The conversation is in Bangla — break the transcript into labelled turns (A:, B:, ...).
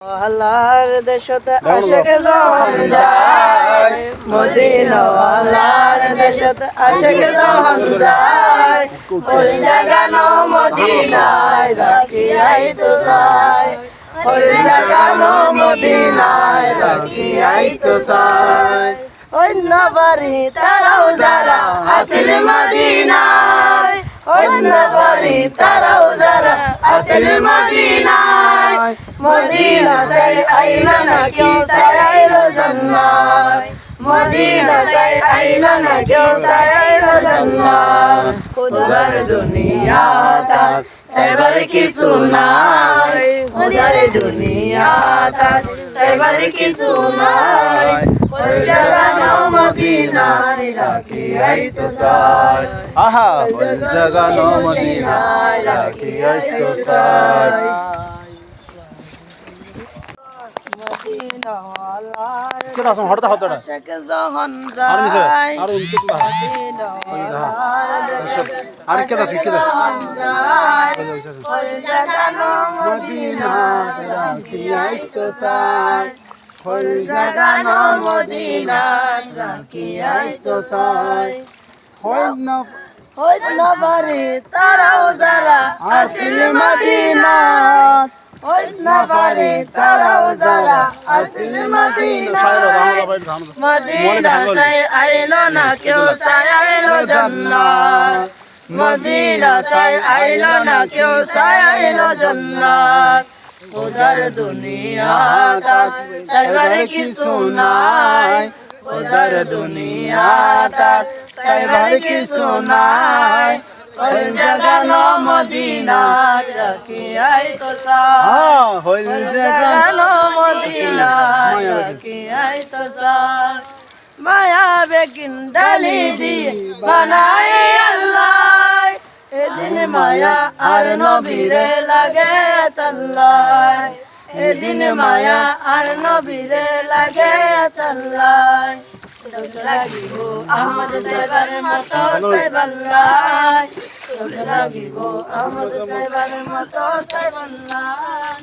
A: আল্লাহর দেশতে আশেকে যখন যায় মদিনা আল্লাহর দেশতে আশেকে যখন যায়। ওই জায়গা নো মদিনায় রাখি আই তো চাই ওই জায়গা নো মদিনায় রাখি আই তো চাই অন্য বাড়ি তারাও যারা আসিল মদিনায়। অন্য বাড়ি তারাও যারা আসিল মদিনায়। মদিনা সাই আইলা না কেউ সাই আইলো জন্মায় মদিনা সাই আইলা না কেউ সাই আইলো জন্মায় খুদার দুনিয়া তার সেবার কিছু নাই। খুদার দুনিয়া তার সেবার কিছু নাই। ওই জায়গা মদিনায় রাখি সাই
B: কেটা আসুন হঠাৎ হঠাৎ আর নিছে আর কি রাখি
A: রাখি আইতো সাই
B: হয়। না
A: ওই না পারি তারাও যারা আসিল মদিনা না পারি তারাও যারা মদিনা মদিনা সাই আইলো না কেউ সাই আইলো জান্নাত মদিনা সাই আইলো না কেউ সাই আইলো জান্নাত উদার দুনিয়া তার সাইবার কিছু নাই উদার দুনিয়া তার সাইবার কিছু নাই ওই জায়গা ন মদিনা আই তো সা।
B: হ্যাঁ
A: জাগানো মদিনা আই তো সার মায়া বেকিন ডালি দিয়ে বানাই আল্লাহ। এদিন মায়া আর নবীরে লাগে তাল্লাই এদিন মায়া আর নবীরে লাগে তাল্লাই চোখ লাগিব আহমদ সাহেবের মতো সাহেবাল্লাই চোখ লাগিব আহমদ সাহেবের মতো সাহেবাল্লাই